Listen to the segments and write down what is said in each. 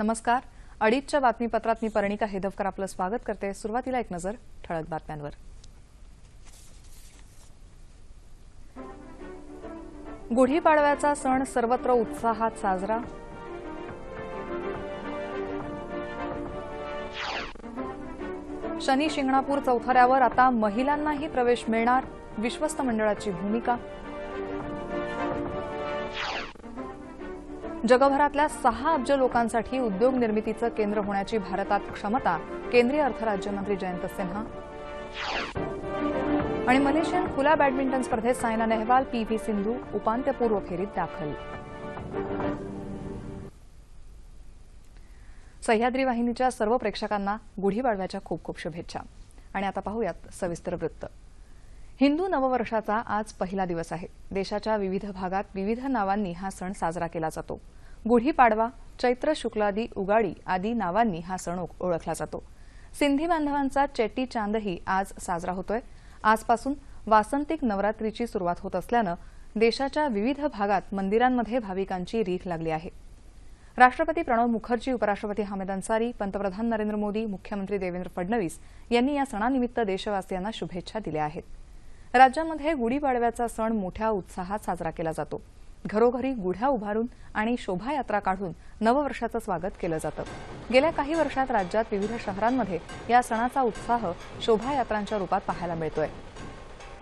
नमस्कार. अडीचच्या बातमीपत्रात मी परणिका हेदवकर आपलं स्वागत करते. सुरुवातीला एक नजर ठळक बातम्यांवर. गुढीपाडव्याचा सण सर्वत्र उत्साहात साजरा. शनी शिंगणापूर चौथऱ्यावर आता महिलांनाही प्रवेश मिळणार विश्वस्त मंडळाची भूमिका. जगभरातल्या सहा अब्ज लोकांसाठी उद्योग निर्मितीचं केंद्र होण्याची भारतात क्षमता केंद्रीय अर्थ राज्यमंत्री जयंत सिन्हा. आणि मलेशियन खुल्या बॅडमिंटन स्पर्धेत सायना नेहवाल पी व्ही सिंधू उपांत्यपूर्व फेरीत दाखल. सह्याद्री वाहिनीच्या सर्व प्रेक्षकांना गुढीपाडव्याच्या खूप खूप शुभेच्छा. आणि आता पाहूयात सविस्तर वृत्त. हिंदू नववर्षाचा आज पहिला दिवस आहे. देशाच्या विविध भागात विविध नावांनी हा सण साजरा केला जातो. गुढीपाडवा चैत्र शुक्लादी उगाडी आदी नावांनी हा सण ओळखला जातो. सिंधी बांधवांचा चेट्टी चांदही आज साजरा होतोय. आजपासून वासंतिक नवरात्रीची सुरुवात होत असल्यानं देशाच्या विविध भागात मंदिरांमध्ये भाविकांची रीख लागली आहे. राष्ट्रपती प्रणव मुखर्जी उपराष्ट्रपती हामिद अन्सारी पंतप्रधान नरेंद्र मोदी मुख्यमंत्री देवेंद्र फडणवीस यांनी या सणानिमित्त देशवासियांना शुभेच्छा दिल्या आहेत. राज्यामध्ये गुढीपाडव्याचा सण मोठ्या उत्साहात साजरा केला जातो. घरोघरी गुढ्या उभारून आणि शोभायात्रा काढून नववर्षाचं स्वागत केलं जातं. गेल्या काही वर्षात राज्यात विविध शहरांमध्ये या सणाचा उत्साह शोभायात्रांच्या रूपात पाहायला मिळतोय.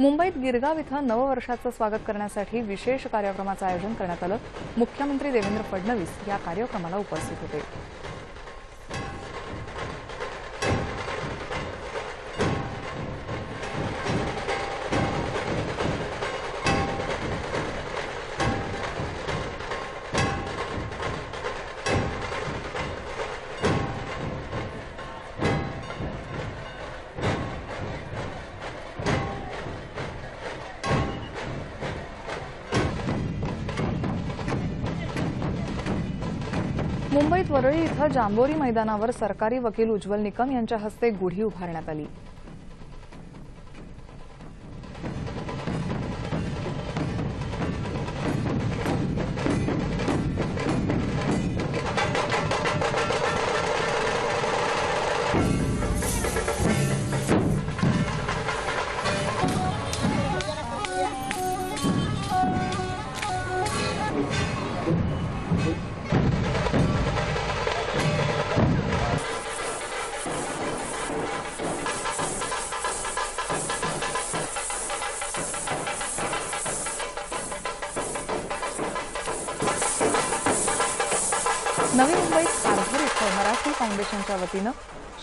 मुंबईत गिरगाव इथं नववर्षाचं स्वागत करण्यासाठी विशेष कार्यक्रमाचं आयोजन करण्यात आलं. मुख्यमंत्री देवेंद्र फडणवीस या कार्यक्रमाला उपस्थित होते. मुंबईत वरळी इथं जांभोरी मैदानावर सरकारी वकील उज्ज्वल निकम यांच्या हस्ते गुढी उभारण्यात आली.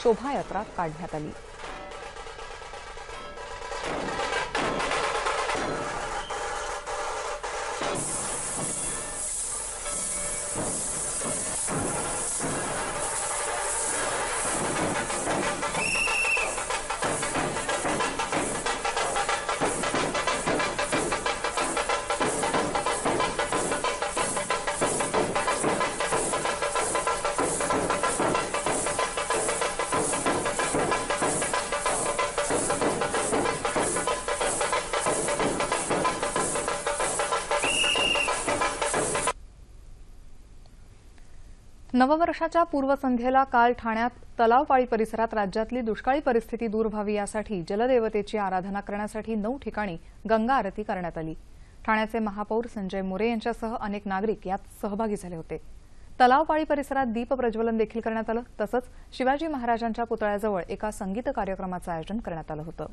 शोभायात्रा काढण्यात आली. नववर्षाच्या पूर्वसंध्येला काल ठाण्यात तलावपाळी परिसरात राज्यातली दुष्काळी परिस्थिती दूर व्हावी यासाठी जलदेवतेची आराधना करण्यासाठी नऊ ठिकाणी गंगा आरती करण्यात आली. ठाण्याचे महापौर संजय मोरे यांच्यासह अनेक नागरिक यात सहभागी झाले होते. तलावपाळी परिसरात दीप प्रज्वलन देखील करण्यात आलं तसंच शिवाजी महाराजांच्या पुतळ्याजवळ एका संगीत कार्यक्रमाचं आयोजन करण्यात आलं होतं.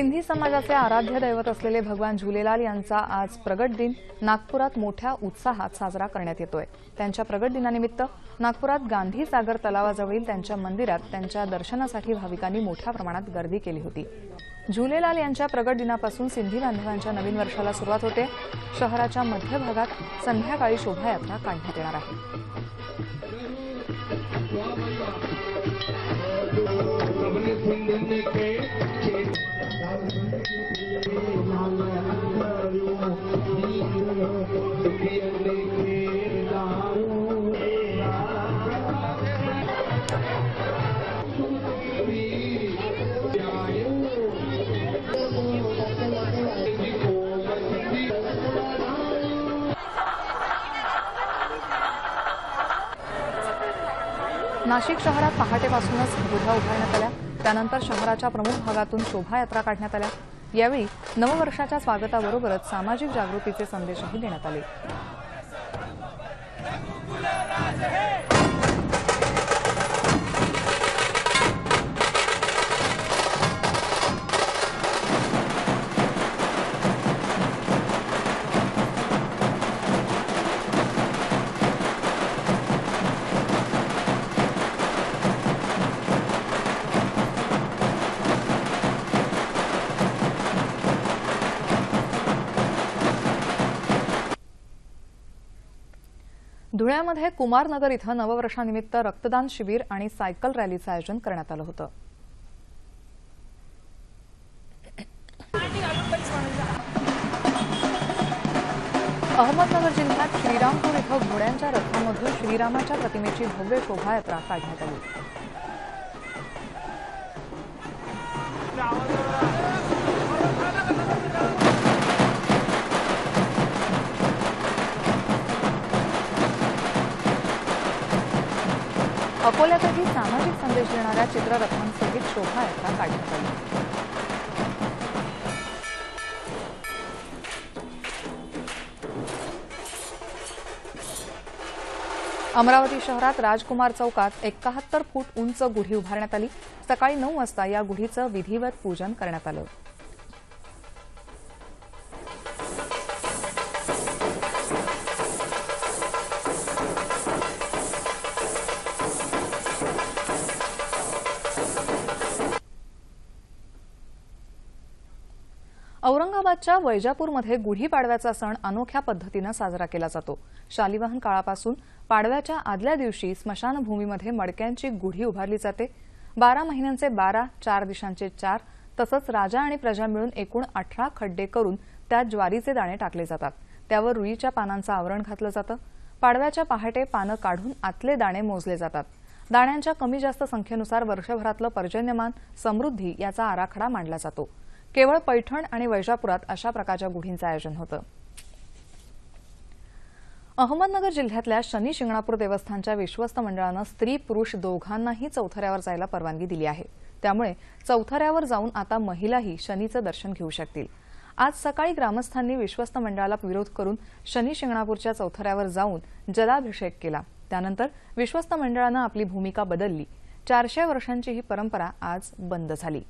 सिंधी समाजाचे आराध्य दैवत असलेले भगवान झुलेलाल यांचा आज प्रगट दिन नागपुरात मोठ्या उत्साहात साजरा करण्यात येतोय. त्यांच्या प्रगट दिनानिमित्त नागपुरात गांधी सागर तलावाजवळील त्यांच्या मंदिरात त्यांच्या दर्शनासाठी भाविकांनी मोठ्या प्रमाणात गर्दी केली होती. झुलेलाल यांच्या प्रगट दिनापासून सिंधी बांधवांच्या नवीन वर्षाला सुरुवात होते. शहराच्या मध्य भागात संध्याकाळी शोभायात्रा काढण्यात येणार आहे. नाशिक शहरात पहाटेपासूनच गुढ्या उभारण्यात आल्या. त्यानंतर शहराच्या प्रमुख भागातून शोभायात्रा काढण्यात आल्या. यावेळी नववर्षाच्या स्वागताबरोबरच सामाजिक जागृतीचे संदेशही देण्यात आले. धुळ्यामध्ये कुमारनगर इथं नववर्षानिमित्त रक्तदान शिबिर आणि सायकल रॅलीचं आयोजन करण्यात आलं होतं. अहमदनगर जिल्ह्यात श्रीरामपूर इथं घोड्यांच्या रथामधून श्रीरामाच्या प्रतिमेची भव्य शोभायात्रा काढण्यात आली. अकोल्यातही सामाजिक संदेश देणाऱ्या चित्ररथांसहित शोभायात्रा काढण्यात आली. अमरावती शहरात राजकुमार चौकात एकाहत्तर फूट उंच गुढी उभारण्यात आली. सकाळी नऊ वाजता या गुढीचं विधिवत पूजन करण्यात आलं. गुजरातच्या वैजापूरमध्ये गुढीपाडव्याचा सण अनोख्या पद्धतीनं साजरा केला जातो. शालिवाहन काळापासून पाडव्याच्या आदल्या दिवशी स्मशानभूमीमध्ये मडक्यांची गुढी उभारली जाते. बारा महिन्यांचे बारा चार दिशांचे चार तसंच राजा आणि प्रजा मिळून एकूण अठरा खड्डे करून त्यात ज्वारीचे दाणे टाकले जातात. त्यावर रुईच्या पानांचं आवरण घातलं जातं. पाडव्याच्या पहाटे पानं काढून आतले दाणे मोजले जातात. दाण्यांच्या कमी जास्त संख्येनुसार वर्षभरातलं पर्जन्यमान समृद्धी याचा आराखडा मांडला जातो. केवळ पैठण आणि वैजापुरात अशा प्रकारच्या गुढींचं आयोजन होतं. अहमदनगर जिल्ह्यातल्या शनी शिंगणापूर देवस्थानच्या विश्वस्त मंडळानं स्त्री पुरुष दोघांनाही चौथऱ्यावर जायला परवानगी दिली आहे. त्यामुळे चौथऱ्यावर जाऊन आता महिलाही शनीचं दर्शन घेऊ शकतील. आज सकाळी ग्रामस्थांनी विश्वस्त मंडळाला विरोध करून शनी शिंगणापूरच्या चौथऱ्यावर जाऊन जलाभिषेक केला. त्यानंतर विश्वस्त मंडळानं आपली भूमिका बदलली. चारशे वर्षांची ही परंपरा आज बंद झाली.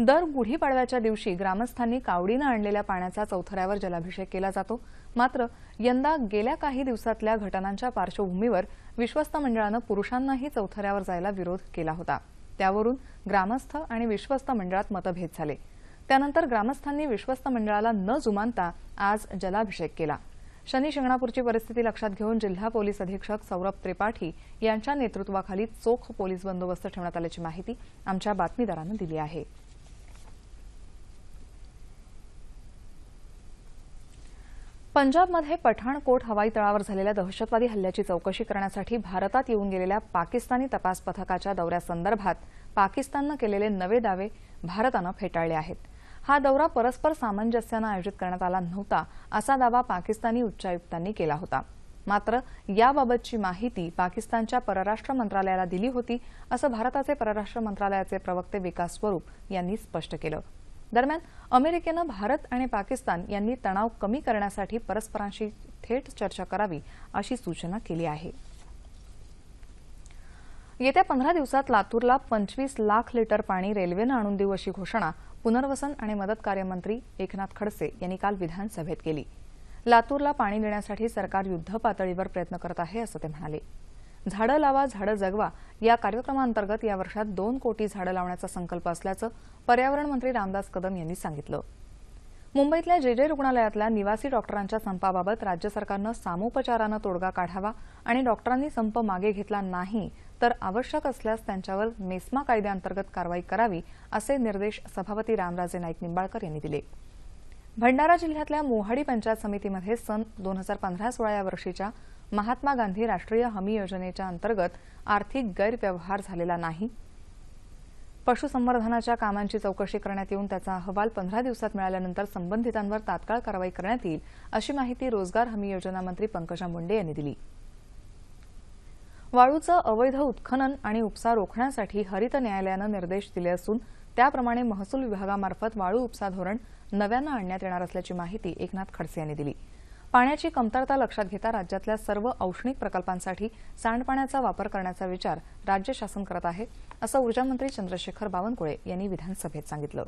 दर गुढीपाडव्याच्या दिवशी ग्रामस्थांनी कावडीनं आणलेल्या पाण्याचा चौथऱ्यावर जलाभिषेक केला जातो. मात्र यंदा गेल्या काही दिवसातल्या घटनांच्या पार्श्वभूमीवर विश्वस्त मंडळानं पुरुषांनाही चौथऱ्यावर जायला विरोध केला होता. त्यावरून ग्रामस्थ आणि विश्वस्त मंडळात मतभेद झाले. त्यानंतर ग्रामस्थांनी विश्वस्त मंडळाला न जुमानता आज जलाभिषेक केला. शनी शिंगणापूरची परिस्थिती लक्षात घेऊन जिल्हा पोलीस अधीक्षक सौरभ त्रिपाठी यांच्या नेतृत्वाखाली चोख पोलीस बंदोबस्त ठेवण्यात आल्याची माहिती आमच्या बातमीदारानं दिली आहे. पंजाबमध्ये पठाणकोट हवाई तळावर झालेल्या दहशतवादी हल्ल्याची चौकशी करण्यासाठी भारतात येऊन गेलेल्या पाकिस्तानी तपास पथकाच्या दौऱ्यासंदर्भात पाकिस्ताननं केलेले नवे दावे भारतानं फेटाळले आहेत. हा दौरा परस्पर सामंजस्यानं आयोजित करण्यात आला नव्हता असा दावा पाकिस्तानी उच्चायुक्तांनी केला होता. मात्र याबाबतची माहिती पाकिस्तानच्या परराष्ट्र मंत्रालयाला दिली होती असं भारताचे परराष्ट्र मंत्रालयाचे प्रवक्ते विकास स्वरूप यांनी स्पष्ट केलं. दरम्यान अमेरिकेनं भारत आणि पाकिस्तान यांनी तणाव कमी करण्यासाठी परस्परांशी थेट चर्चा करावी अशी सूचना केली आहे. येत्या पंधरा दिवसात लातूरला पंचवीस लाख लिटर पाणी रेल्वेनं आणून देऊ अशी घोषणा पुनर्वसन आणि मदत कार्यमंत्री एकनाथ खडसे यांनी काल विधानसभेत केली. लातूरला पाणी देण्यासाठी सरकार युद्ध पातळीवर प्रयत्न करत आहे असं ते म्हणाले. झाडं लावा झाडं जगवा या कार्यक्रमांतर्गत या वर्षात दोन कोटी झाडं लावण्याचा संकल्प असल्याचं पर्यावरण मंत्री रामदास कदम यांनी सांगितलं. मुंबईतल्या जे जे रुग्णालयातल्या निवासी डॉक्टरांच्या संपाबाबत राज्य सरकारनं सामोपचारानं तोडगा काढावा आणि डॉक्टरांनी संप मागे घेतला नाही तर आवश्यक असल्यास त्यांच्यावर मेस्मा कायद्याअंतर्गत कारवाई करावी असे निर्देश सभापती रामराजे नाईक निंबाळकर यांनी दिले. भंडारा जिल्ह्यातल्या मोहाडी पंचायत समितीमध्ये सन दोन हजार पंधरा सोळा या वर्षीच्या महात्मा गांधी राष्ट्रीय हमी योजनेच्या अंतर्गत आर्थिक गैरव्यवहार झालेला नाही. पशुसंवर्धनाच्या कामांची चौकशी करण्यात येऊन त्याचा अहवाल पंधरा दिवसात मिळाल्यानंतर संबंधितांवर तात्काळ कारवाई करण्यात येईल अशी माहिती रोजगार हमी योजना मंत्री पंकजा मुंडे यांनी दिली. वाळूचं अवैध उत्खनन आणि उपसा रोखण्यासाठी हरित न्यायालयानं निर्देश दिले असून त्याप्रमाणे महसूल विभागामार्फत वाळू उपसा धोरण नव्यानं आणण्यात येणार असल्याची माहिती एकनाथ खडसे यांनी दिली. पाण्याची कमतरता लक्षात घेता राज्यातल्या सर्व औष्णिक प्रकल्पांसाठी सांडपाण्याचा वापर करण्याचा विचार राज्य शासन करत आहे असं ऊर्जामंत्री चंद्रशेखर बावनकुळे यांनी विधानसभेत सांगितलं.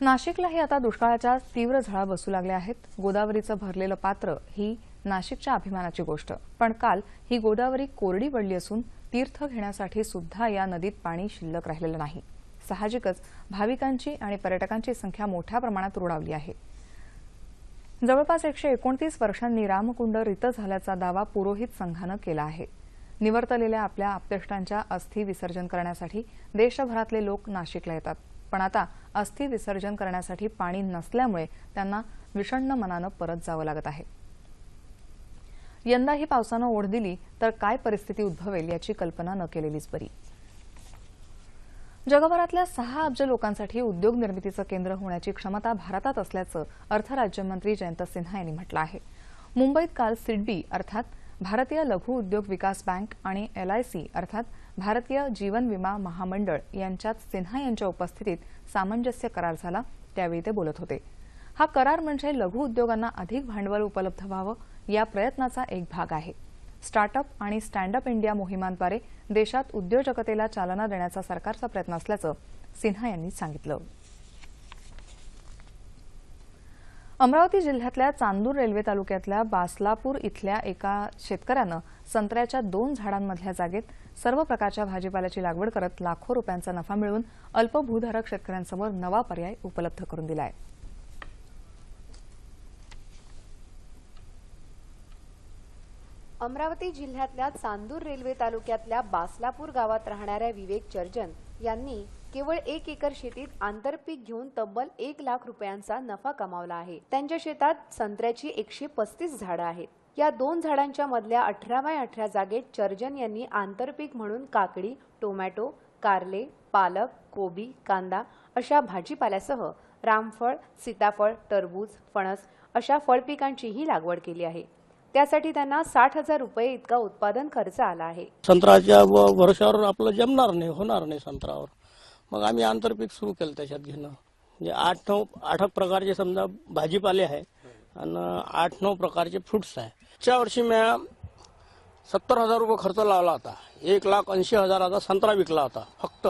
नाशिकलाही आता दुष्काळाच्या तीव्र झळा बसू लागल्या आहेत. गोदावरीचं भरलेलं पात्र ही नाशिकच्या अभिमानाची गोष्ट. पण काल ही गोदावरी कोरडी पडली असून तीर्थ घेण्यासाठी सुद्धा या नदीत पाणी शिल्लक राहिलेलं नाही. साहजिकच भाविकांची आणि पर्यटकांची संख्या मोठ्या प्रमाणात रुळावली आहे. जवळपास एकशे एकोणतीस वर्षांनी रामकुंड रित झाल्याचा दावा पुरोहित संघानं केला आहे. निवर्तलेल्या आपल्या आप्तेष्टांच्या अस्थी विसर्जन करण्यासाठी देशभरातले लोक नाशिकला येतात. पण आता अस्थी विसर्जन करण्यासाठी पाणी नसल्यामुळे त्यांना विषण्ण मनानं परत जावं लागत आहे. यंदाही पावसानं ओढ दिली तर काय परिस्थिती उद्भवेल याची कल्पना न केलेलीच बरी. जगभरातल्या सहा अब्ज लोकांसाठी उद्योग निर्मितीचं केंद्र होण्याची क्षमता भारतात असल्याचं अर्थ राज्यमंत्री जयंत सिन्हा यांनी म्हटलं आहे. मुंबईत काल सिडबी अर्थात भारतीय लघु उद्योग विकास बँक आणि एलआयसी अर्थात भारतीय जीवन विमा महामंडळ यांच्यात सिन्हा यांच्या उपस्थितीत सामंजस्य करार झाला त्यावेळी ते बोलत होते. हा करार म्हणजे लघु उद्योगांना अधिक भांडवल उपलब्ध व्हावं या प्रयत्नाचा एक भाग आहे. स्टार्टअप आणि स्टँडअप इंडिया मोहिमांद्वारे देशात उद्योजकतेला चालना देण्याचा सरकारचा प्रयत्न असल्याचं सिन्हा यांनी सांगितलं. अमरावती जिल्ह्यातल्या चांदूर रेल्वे तालुक्यातल्या बासलापूर इथल्या एका शेतकऱ्यानं संत्र्याच्या दोन झाडांमधल्या जागेत सर्व प्रकारच्या भाजीपाल्याची लागवड करत लाखो रुपयांचा नफा मिळवून अल्पभूधारक शेतकऱ्यांसमोर नवा पर्याय उपलब्ध करून दिला आहे अमरावती जिल्ह्यातल्या चांदूर रेल्वे तालुक्यातल्या बासलापूर गावात राहणाऱ्या विवेक चर्जन यांनी केवळ एक एकर शेतीत आंतरपीक घेऊन तब्बल एक लाख रुपयांचा नफा कमावला आहे. त्यांच्या शेतात संत्र्याची एकशे पस्तीस झाडं आहेत. या दोन झाडांच्या मधल्या अठरा बाय अठरा जागेत चर्जन यांनी आंतरपीक म्हणून काकडी टोमॅटो कारले पालक कोबी कांदा अशा भाजीपाल्यासह रामफळ सीताफळ टरबूज फणस अशा फळपिकांचीही लागवड केली आहे. त्यासाठी त्यांना साठ हजार रुपये इतका उत्पादन खर्च आला आहे. संत्र्याच्या व- वर्षावर आपलं जमणार नाही होणार नाही संत्र्यावर. मग आम्ही आंतरपीक सुरू केलं त्याच्यात घेणं. म्हणजे आठ नऊ आठ एक प्रकारचे समजा भाजीपाले आहे आणि आठ नऊ प्रकारचे फ्रुट्स आहे. च्या वर्षी मी सत्तर हजार रुपये खर्च लावला होता. एक लाख ऐंशी हजाराचा संत्रा विकला होता फक्त.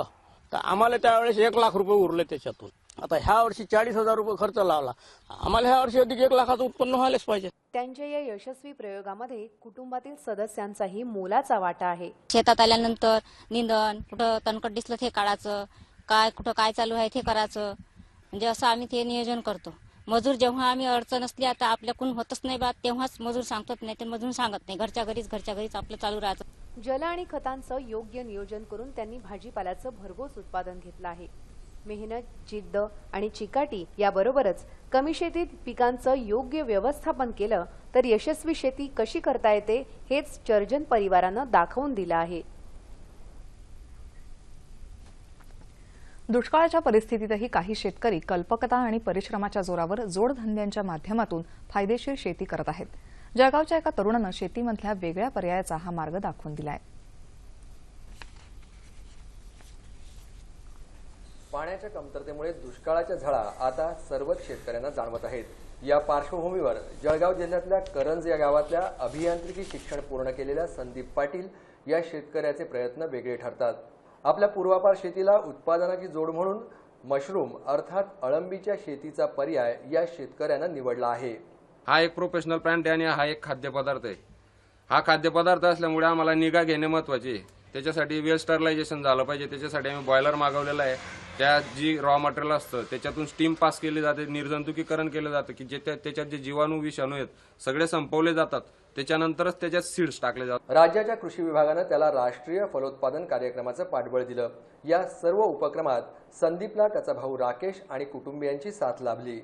तर आम्हाला त्यावेळेस एक लाख रुपये उरले त्याच्यातून. आता ह्या वर्षी चाळीस हजार रुपये खर्च लावला. आम्हाला ह्या वर्षी अधिक एक लाखाचं उत्पन्न व्हायलाच पाहिजे. त्यांच्या या यशस्वी प्रयोगामध्ये कुटुंबातील सदस्यांचाही मोलाचा वाटा आहे. शेतात आल्यानंतर निंदन कुठं तणकट दिसलं ते काढायचं काय कुठं काय चालू आहे ते करायचं. म्हणजे असं आम्ही ते नियोजन करतो. मजूर जेव्हा आम्ही अडचण असली आता आपल्याकडून होतच नाही बा तेव्हाच मजूर सांगतात नाही ते मजूर सांगत नाही. घरच्या घरीच घरच्या घरीच आपलं चालू राहतं जल आणि खतांचं योग्य नियोजन करून त्यांनी भाजीपाल्याचं भरघोस उत्पादन घेतलं आहे. मेहनत जिद्द आणि चिकाटी याबरोबरच कमी शेतीत पिकांचं योग्य व्यवस्थापन केलं तर यशस्वी शेती कशी करता येते हेच चर्जन परिवारानं दाखवून दिलं आहे. दुष्काळाच्या परिस्थितीतही काही शेतकरी कल्पकता आणि परिश्रमाच्या जोरावर जोडधंद्यांच्या माध्यमातून फायदेशीर शेती करत आहेत. जळगावच्या एका तरुणानं शेतीमधल्या वेगळ्या पर्यायाचा हा मार्ग दाखवून दिला आहे पाण्याच्या कमतरतेमुळे दुष्काळाच्या झळा आता सर्वच शेतकऱ्यांना जाणवत आहेत. या पार्श्वभूमीवर जळगाव जिल्ह्यातल्या करंज या गावातल्या अभियांत्रिकी शिक्षण पूर्ण केलेल्या संदीप पाटील या शेतकऱ्याचे प्रयत्न वेगळे ठरतात. आपल्या पूर्वापार शेतीला उत्पादनाची जोड म्हणून मशरूम अर्थात अळंबीच्या शेतीचा पर्याय या शेतकऱ्यानं निवडला आहे. हा एक प्रोफेशनल प्लांट आहे आणि हा एक खाद्यपदार्थ आहे. हा खाद्यपदार्थ असल्यामुळे आम्हाला निगा घेणे महत्त्वाचे आहे. त्याच्यासाठी वेल स्टरलायझेशन झालं पाहिजे. त्याच्यासाठी आम्ही बॉयलर मागवलेला आहे. त्या जी रॉ मटेरियल असतं त्याच्यातून स्टीम पास केली जाते निर्जंतुकीकरण केलं जातं की जे त्या- त्याच्यात जे जीवाणू विषाणू आहेत सगळे संपवले जातात. त्याच्यानंतरच त्याच्यात सीड्स टाकले जातात. राज्याच्या कृषी विभागानं त्याला राष्ट्रीय फलोत्पादन कार्यक्रमाचं पाठबळ दिलं. या सर्व उपक्रमात संदीपला त्याचा भाऊ राकेश आणि कुटुंबियांची साथ लाभली.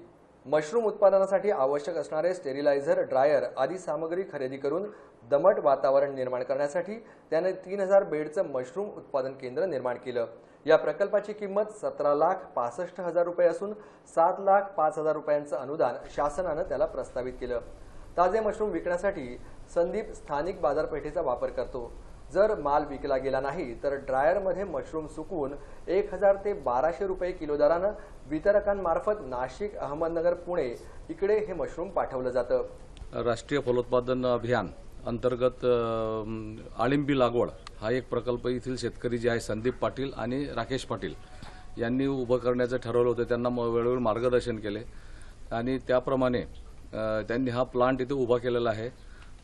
मशरूम उत्पादनासाठी आवश्यक असणारे स्टेरिलायझर ड्रायर आदी सामग्री खरेदी करून दमट वातावरण निर्माण करण्यासाठी त्याने तीन हजार बेडचं मशरूम उत्पादन केंद्र निर्माण केलं. या प्रकल्पाची किंमत सतरा लाख पासष्ट हजार रुपये असून सात लाख पाच हजार रुपयांचं अनुदान शासनानं त्याला प्रस्तावित केलं. ताजे मशरूम विकण्यासाठी संदीप स्थानिक बाजारपेठेचा वापर करतो. जर माल विकला गेला नाही तर ड्रायरमध्ये मशरूम सुकवून एक हजार ते बाराशे रुपये किलो दरानं वितरकांमार्फत नाशिक अहमदनगर पुणे इकडे हे मशरूम पाठवलं जातं. राष्ट्रीय फलोत्पादन अभियान अंतर्गत आळिंबी लागवड हा एक प्रकल्प येथील शेतकरी जे आहे संदीप पाटील आणि राकेश पाटील यांनी उभं करण्याचं ठरवलं होतं. त्यांना वेळोवेळी मार्गदर्शन केले. आणि त्याप्रमाणे त्यांनी हा प्लांट इथे उभा केलेला आहे.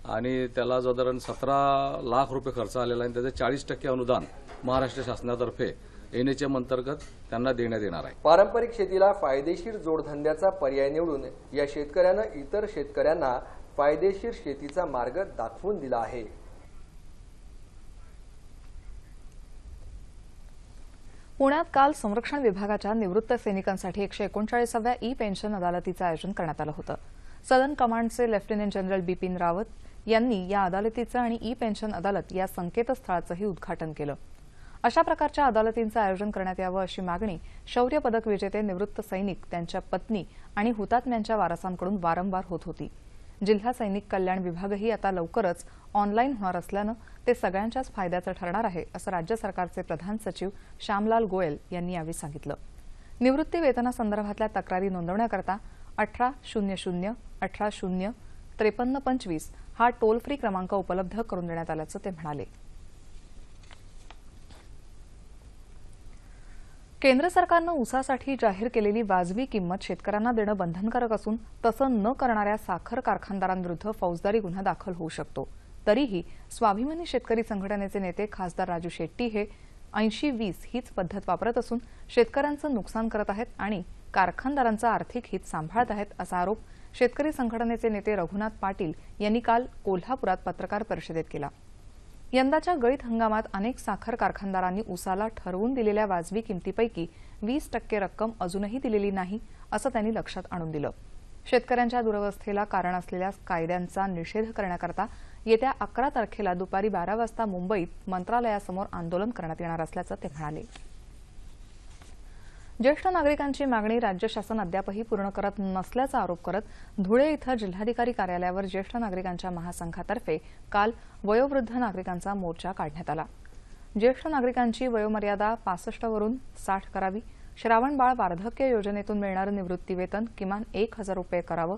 आणि त्याला साधारण सतरा लाख रुपये खर्च आलेला आहे आणि त्याचं चाळीस टक्के अनुदान महाराष्ट्र शासनातर्फे एन एच एम अंतर्गत त्यांना देण्यात येणार आहे. पारंपरिक शेतीला फायदेशीर जोडधंद्याचा पर्याय निवडून या शेतकऱ्यानं इतर शेतकऱ्यांना फायदेशीर शेतीचा मार्ग दाखवून दिला आहे. पुण्यात काल संरक्षण विभागाच्या निवृत्त सैनिकांसाठी एकशे एकोणचाळीसाव्या ई पेन्शन अदालतीचं आयोजन करण्यात आलं होतं. सदन कमांडचे लेफ्टनंट जनरल बिपिन रावत यांनी या अदालतीचं आणि ई पेन्शन अदालत या संकेतस्थळाचंही उद्घाटन केलं. अशा प्रकारच्या अदालतींचं आयोजन करण्यात यावं अशी मागणी शौर्य पदक विजेते निवृत्त सैनिक त्यांच्या पत्नी आणि हुतात्म्यांच्या वारसांकडून वारंवार होत होती. जिल्हा सैनिक कल्याण विभागही आता लवकरच ऑनलाईन होणार असल्यानं ते सगळ्यांच्याच फायद्याचं ठरणार आहे असं राज्य सरकारचे प्रधान सचिव श्यामलाल गोयल यांनी यावेळी सांगितलं. निवृत्ती वेतनासंदर्भातल्या तक्रारी नोंदवण्याकरता अठरा शून्य शून्य अठरा शून्य त्रेपन्न पंचवीस हा टोल फ्री क्रमांक उपलब्ध करून देण्यात आल्याचं ते म्हणाले. केंद्र सरकारनं ऊसासाठी जाहीर केलेली वाजवी किंमत शेतकऱ्यांना देणं बंधनकारक असून तसं न करणाऱ्या साखर कारखानदारांविरुद्ध फौजदारी गुन्हा दाखल होऊ शकतो. तरीही स्वाभिमानी शेतकरी संघटनेचे नेते खासदार राजू शेट्टी हे ऐंशी वीस हीच पद्धत वापरत असून शेतकऱ्यांचं नुकसान करत आहेत आणि कारखानदारांचं आर्थिक हित सांभाळत आहेत असा आरोप शेतकरी संघटनेचे नेते रघुनाथ पाटील यांनी काल कोल्हापुरात पत्रकार परिषदेत केला. यंदाच्या गळीत हंगामात अनेक साखर कारखानदारांनी उसाला ठरवून दिलेल्या वाजवी किमतीपैकी वीस टक्के रक्कम अजूनही दिलेली नाही असं त्यांनी लक्षात आणून दिलं. शेतकऱ्यांच्या दुरवस्थेला कारण असलेल्या कायद्यांचा निषेध करण्याकरता येत्या अकरा तारखेला दुपारी बारा वाजता मुंबईत मंत्रालयासमोर आंदोलन करण्यात येणार असल्याचं ते म्हणाले. ज्येष्ठ नागरिकांची मागणी राज्य शासन अद्यापही पूर्ण करत नसल्याचा आरोप करत धुळे इथं जिल्हाधिकारी कार्यालयावर ज्येष्ठ नागरिकांच्या महासंघातर्फे काल वयोवृद्ध नागरिकांचा मोर्चा काढण्यात आला. ज्येष्ठ नागरिकांची वयोमर्यादा पासष्टवरून साठ करावी श्रावणबाळ वार्धक्य योजनेतून मिळणारं निवृत्तीवेतन किमान एक हजार रुपये करावं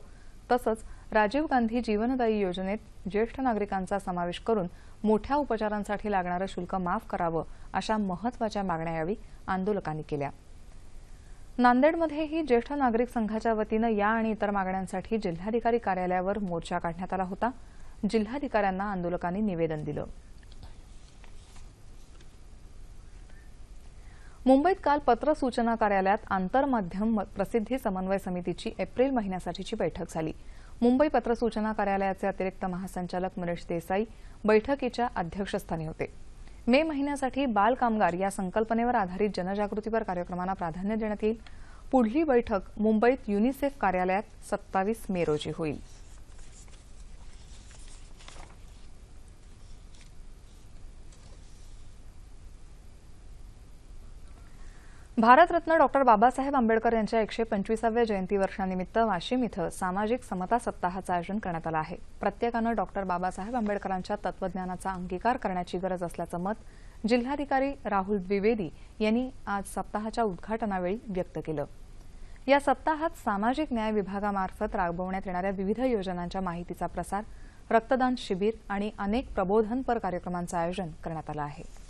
तसंच राजीव गांधी जीवनदायी योजनेत ज्येष्ठ नागरिकांचा समावेश करून मोठ्या उपचारांसाठी लागणारं शुल्क माफ करावं अशा महत्त्वाच्या मागण्या यावेळी आंदोलकांनी केल्या. नांदेडमध्येही ज्येष्ठ नागरिक संघाच्या वतीनं या आणि इतर मागण्यांसाठी जिल्हाधिकारी कार्यालयावर मोर्चा काढण्यात आला होता. जिल्हाधिकाऱ्यांना आंदोलकांनी निवेदन दिलं. मुंबईत काल पत्र सूचना कार्यालयात आंतरमाध्यम प्रसिद्धी समन्वय समितीची एप्रिल महिन्यासाठीची बैठक झाली. मुंबई पत्र सूचना कार्यालयाचे अतिरिक्त महासंचालक नरेश देसाई बैठकीच्या अध्यक्षस्थानी होते. मे महिन्यासाठी बाल कामगार या संकल्पनेवर आधारित जनजागृतीपर कार्यक्रमांना प्राधान्य देण्यात येईल. पुढली बैठक मुंबईत युनिसेफ कार्यालयात सत्तावीस मे रोजी होईल. भारतरत्न डॉक्टर बाबासाहेब आंबेडकर यांच्या एकशे पंचवीसाव्या जयंती वर्षानिमित्त वाशिम इथं सामाजिक समता सप्ताहाचं आयोजन करण्यात आलं आहे. प्रत्येकानं डॉक्टर बाबासाहेब आंबेडकरांच्या तत्वज्ञानाचा अंगीकार करण्याची गरज असल्याचं मत जिल्हाधिकारी राहुल द्विवेदी यांनी आज सप्ताहाच्या उद्घाटनावेळी व्यक्त केलं. या सप्ताहात सामाजिक न्याय विभागामार्फत राबवण्यात येणाऱ्या विविध योजनांच्या माहितीचा प्रसार रक्तदान शिबिर आणि अनेक प्रबोधनपर कार्यक्रमांचं आयोजन करण्यात आलं आहे.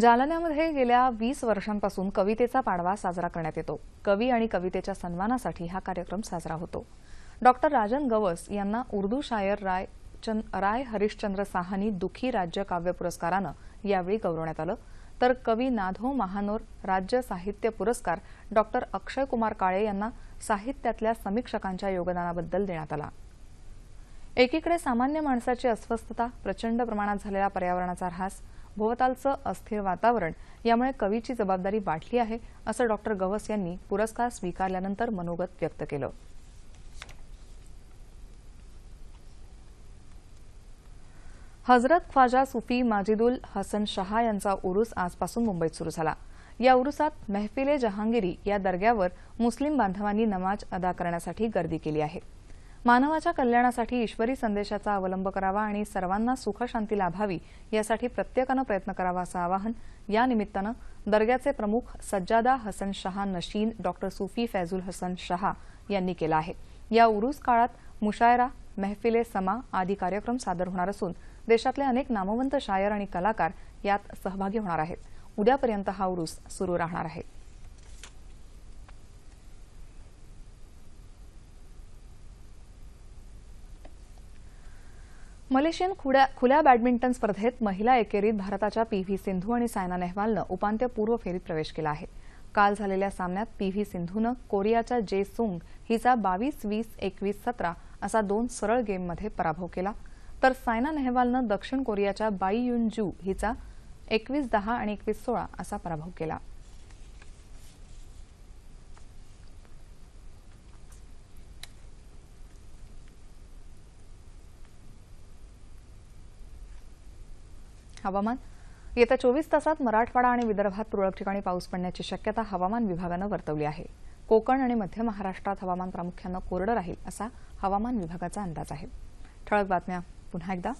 जालन्यामध्ये गेल्या वीस वर्षांपासून कवितेचा पाडवा साजरा करण्यात येतो. कवी आणि कवितेच्या सन्मानासाठी हा कार्यक्रम साजरा होतो. डॉक्टर राजन गवस यांना उर्दू शायर राय राय हरिश्चंद्र साहानी दुखी राज्य काव्य पुरस्कारानं यावेळी गौरवण्यात आलं. तर कवी नाधो महानोर राज्य साहित्य पुरस्कार डॉक्टर अक्षय कुमार काळे यांना साहित्यातल्या समीक्षकांच्या योगदानाबद्दल देण्यात आला. एकीकडे सामान्य माणसाची अस्वस्थता प्रचंड प्रमाणात झालेला पर्यावरणाचा ऱ्हास भोवतालचं अस्थिर वातावरण यामुळे कवीची जबाबदारी वाढली आहे असं डॉक्टर गवस यांनी पुरस्कार स्वीकारल्यानंतर मनोगत व्यक्त केलं. हजरत ख्वाजा सुफी माजिदुल हसन शहा यांचा उरूस आजपासून मुंबईत सुरू झाला. या उरुसात मेहफिले जहांगिरी या दर्ग्यावर मुस्लिम बांधवांनी नमाज अदा करण्यासाठी गर्दी केली आहे. मानवाच्या कल्याणासाठी ईश्वरी संदेशाचा अवलंब करावा आणि सर्वांना सुखशांती लाभावी यासाठी प्रत्येकानं प्रयत्न करावा असं आवाहन. या निमित्तानं दर्ग्याचे प्रमुख सज्जादा हसन शहा नशीन डॉक्टर सुफी फैजुल हसन शहा यांनी केलं आहे. या उरूस काळात मुशायरा मेहफिले समा आदी कार्यक्रम सादर होणार असून देशातले अनेक नामवंत शायर आणि कलाकार यात सहभागी होणार आहेत. उद्यापर्यंत हा उरूस सुरू राहणार आहे. मलेशियन खुल्या खुल्या बॅडमिंटन स्पर्धेत महिला एकेरीत भारताच्या पी व्ही सिंधू आणि सायना नेहवालनं उपांत्यपूर्व फेरीत प्रवेश केला आहे. काल झालेल्या सामन्यात पी व्ही सिंधूनं कोरियाच्या जे सुंग हिचा बावीस वीस एकवीस सतरा असा दोन सरळ गेममध्ये पराभव केला. तर सायना नेहवालनं दक्षिण कोरियाच्या बाई युन जू हिचा एकवीस दहा आणि एकवीस सोळा असा पराभव केला. हवामान. येत्या चोवीस तासात मराठवाडा आणि विदर्भात तुरळक ठिकाणी पाऊस पडण्याची शक्यता हवामान विभागानं वर्तवली आहे. कोकण आणि मध्य महाराष्ट्रात हवामान प्रामुख्यानं कोरडं राहील असा हवामान विभागाचा अंदाज आहे. ठळक बातम्या. पुन्हा एकदा.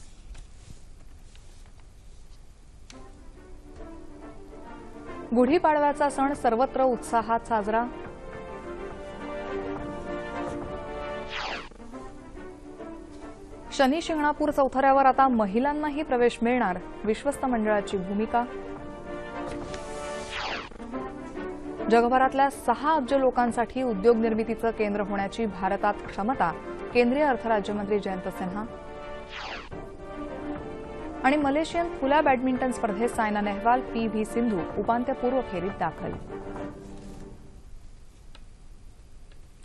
गुढीपाडव्याचा सण सर्वत्र उत्साहात साजरा. शनी शिंगणापूर चौथऱ्यावर आता महिलांनाही प्रवेश मिळणार. विश्वस्त मंडळाची भूमिका. जगभरातल्या सहा अब्ज लोकांसाठी उद्योग निर्मितीचं केंद्र होण्याची भारतात क्षमता केंद्रीय अर्थ राज्यमंत्री जयंत सिन्हा. आणि मलेशियन खुल्या बॅडमिंटन स्पर्धेत सायना नेहवाल पी व्ही सिंधू उपांत्यपूर्व फेरीत दाखल.